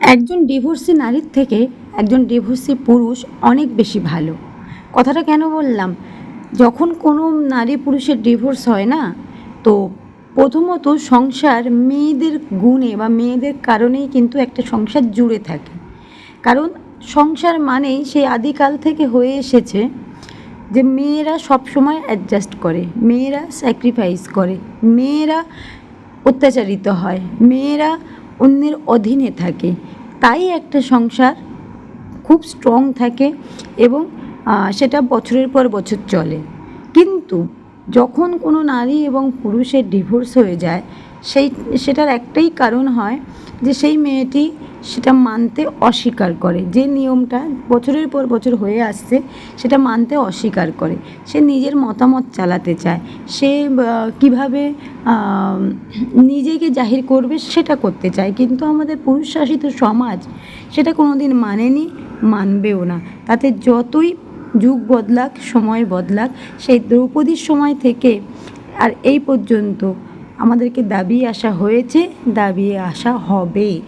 একজন ডিভোর্সি নারীর থেকে একজন ডিভোর্সি পুরুষ অনেক বেশি ভালো। কথাটা কেন বললাম? যখন কোনো নারী পুরুষের ডিভোর্স হয় না, তো প্রথমত সংসার মেয়েদের গুণে বা মেয়েদের কারণেই কিন্তু একটা সংসার জুড়ে থাকে। কারণ সংসার মানেই সেই আদিকাল থেকে হয়ে এসেছে যে মেয়েরা সব সময় অ্যাডজাস্ট করে, মেয়েরা স্যাক্রিফাইস করে, মেয়েরা অত্যাচারিত হয়, মেয়েরা অন্যের অধীনে থাকে। তাই একটা সংসার খুব স্ট্রং থাকে এবং সেটা বছরের পর বছর চলে। কিন্তু যখন কোনো নারী এবং পুরুষের ডিভোর্স হয়ে যায়, সেই, সেটার একটাই কারণ হয় যে সেই মেয়েটি সেটা মানতে অস্বীকার করে। যে নিয়মটা বছরের পর বছর হয়ে আসছে, সেটা মানতে অস্বীকার করে। সে নিজের মতামত চালাতে চায়। সে কীভাবে নিজেকে জাহির করবে সেটা করতে চায়। কিন্তু আমাদের পুরুষ শাসিত সমাজ সেটা কোনো দিন মানেনি, মানবেও না। তাতে যতই যুগ বদলাক, সময় বদলাক, সেই দ্রৌপদীর সময় থেকে আর এই পর্যন্ত আমাদেরকে দাবি আসা হয়েছে দাবিয়ে আসা হবে।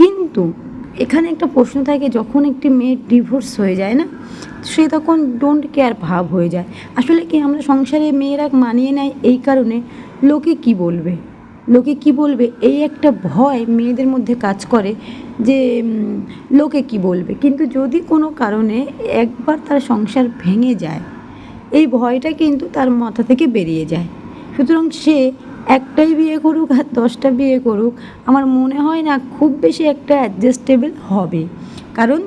কিন্তু এখানে একটা প্রশ্ন থাকে, যখন একটি মেয়ের ডিভোর্স হয়ে যায় না, সে তখন ডোন্ট কেয়ার ভাব হয়ে যায়। আসলে কি আমরা সংসারে মেয়েরা মানিয়ে নেয়? এই কারণে লোকে কি বলবে? লোকে কি বলবে? এই একটা ভয় মেয়েদের মধ্যে কাজ করে যে লোকে কি বলবে? কিন্তু যদি কোনো কারণে একবার তার সংসার ভেঙে যায়, এই ভয়টা কিন্তু তার মাথা থেকে বেরিয়ে যায়। সুতরাং সে একটাই বিয়ে করুক আর দশটা বিয়ে করুক, আমার মনে হয় না খুব বেশি একটা অ্যাডজাস্টেবল হবে। কারণ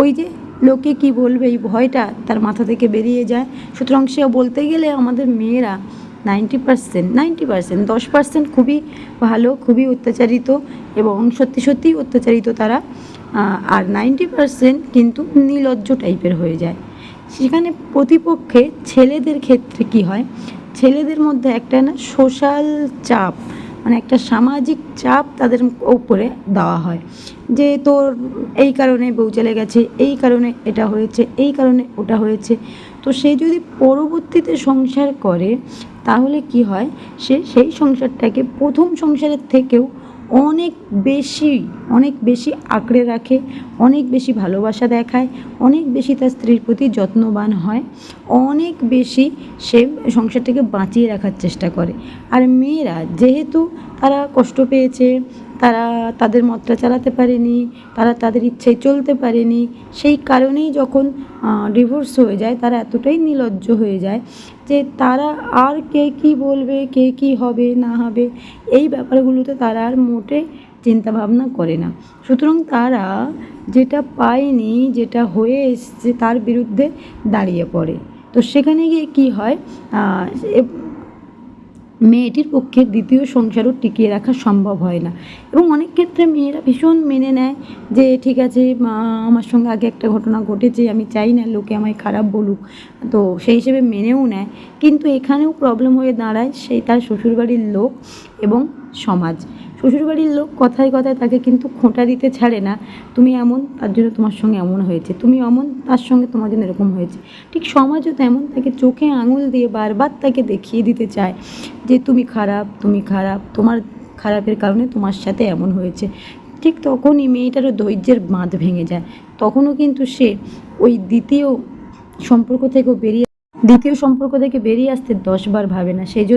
ওই যে লোকে কি বলবে, এই ভয়টা তার মাথা থেকে বেরিয়ে যায়। সুতরাং সে বলতে গেলে আমাদের মেয়েরা নাইনটি পার্সেন্ট নাইনটি পার্সেন্ট দশ পার্সেন্ট খুবই ভালো, খুবই অত্যাচারিত এবং সত্যি সত্যিই অত্যাচারিত তারা। আর নাইনটি পার্সেন্ট কিন্তু নির্লজ্জ টাইপের হয়ে যায়। সেখানে প্রতিপক্ষে ছেলেদের ক্ষেত্রে কি হয় ছেলেদের মধ্যে একটা না সোশ্যাল চাপ মানে একটা সামাজিক চাপ তাদের উপরে দেওয়া হয়। যে তোর এই কারণে বউ চলে গেছে, এই কারণে এটা হয়েছে, এই কারণে ওটা হয়েছে। তো সে যদি পরবর্তীতে সংসার করে, তাহলে কি হয়? সে সেই সংসারটাকে প্রথম সংসারের থেকেও অনেক বেশি অনেক বেশি আঁকড়ে রাখে, অনেক বেশি ভালোবাসা দেখায়, অনেক বেশি তার স্ত্রীর প্রতি যত্নবান হয়, অনেক বেশি সে সংসারটাকে বাঁচিয়ে রাখার চেষ্টা করে। আর মেয়েরা যেহেতু তারা কষ্ট পেয়েছে তারা তাদের মতটা চালাতে পারেনি, তারা তাদের ইচ্ছায় চলতে পারেনি। সেই কারণেই যখন ডিভোর্স হয়ে যায়, তারা এতটাই নির্লজ্জ হয়ে যায় যে তারা আর কে কী বলবে, কে কী হবে, না হবে, এই ব্যাপারগুলোতে তারা আর মোটে চিন্তা ভাবনা করে না। সুতরাং তারা যেটা পায়নি, যেটা হয়ে এসছে, তার বিরুদ্ধে দাঁড়িয়ে পড়ে। তো সেখানে গিয়ে কী হয় মেয়েটির পক্ষে দ্বিতীয় সংসারও টিকিয়ে রাখা সম্ভব হয় না। এবং অনেক ক্ষেত্রে মেয়েরা ভীষণ মেনে নেয় যে, ঠিক আছে আমার সঙ্গে আগে একটা ঘটনা ঘটেছে, আমি চাই না লোকে আমায় খারাপ বলুক। তো সেই হিসেবে মেনেও নেয়। কিন্তু এখানেও প্রবলেম হয়ে দাঁড়ায় সেই তার শ্বশুরবাড়ির লোক এবং সমাজ। শ্বশুরবাড়ির লোক কথায় কথায় তাকে কিন্তু খোঁটা দিতে ছাড়ে না। তুমি এমন, তার জন্য তোমার সঙ্গে এমন হয়েছে। তুমি অমন, তার সঙ্গে তোমার জন্য এরকম হয়েছে। ঠিক সমাজও তেমন, তাকে চোখে আঙুল দিয়ে বারবার তাকে দেখিয়ে দিতে চায় যে, তুমি খারাপ তুমি খারাপ, তোমার খারাপের কারণে তোমার সাথে এমন হয়েছে। ঠিক তখনই মেয়েটারও ধৈর্যের বাঁধ ভেঙে যায়। তখনও কিন্তু সে ওই দ্বিতীয় সম্পর্ক থেকেও বেরিয়ে, দ্বিতীয় সম্পর্ক থেকে বেরিয়ে আসতে দশবার ভাবে না। সেই জন্য